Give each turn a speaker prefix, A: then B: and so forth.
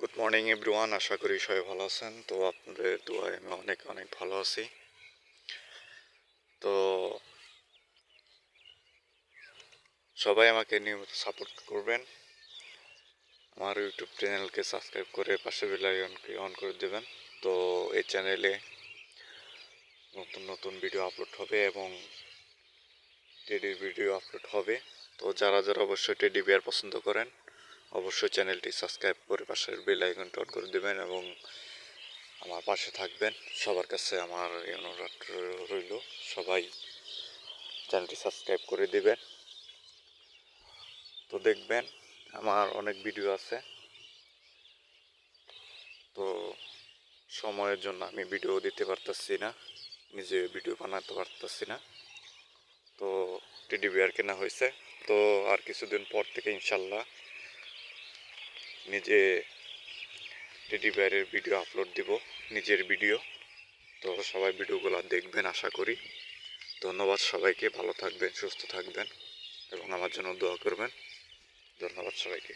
A: Good morning everyone আশা করি সবাই ভালো আছেন। তো আপনাদের দোয়ায় আমি অনেক অনেক ভালো আছি। তো সবাই আমাকে নিয়মিত সাপোর্ট করবেন। আমার ইউটিউব চ্যানেলকে সাবস্ক্রাইব করে পাশে বেল আইকনকে অন করে দেবেন। তো এই চ্যানেলে নতুন নতুন ভিডিও আপলোড হবে এবং টেডির ভিডিও আপলোড হবে। তো যারা যারা অবশ্যই টেডি বিয়ার পছন্দ করেন অবশ্যই চ্যানেলটি সাবস্ক্রাইব করে পাশের বেল আইকনটি অন করে দেবেন এবং আমার পাশে থাকবেন। সবার কাছে আমার অনুরোধ রইল, সবাই চ্যানেলটি সাবস্ক্রাইব করে দিবেন। তো দেখবেন, আমার অনেক ভিডিও আছে। তো সময়ের জন্য আমি ভিডিও দিতে পারতেছি না, নিজে ভিডিও বানাতে পারতেছি না। তো টেডি বিয়ার কেনা হয়েছে। তো আর কিছুদিন পর থেকে ইনশাল্লাহ নিজে টেডি বিয়ারের ভিডিও আপলোড দিব, নিজের ভিডিও তো সবাই ভিডিওগুলো দেখবেন, আশা করি। ধন্যবাদ সবাইকে, ভালো থাকবেন, সুস্থ থাকবেন, এবং আমার জন্য দোয়া করবেন। ধন্যবাদ সবাইকে।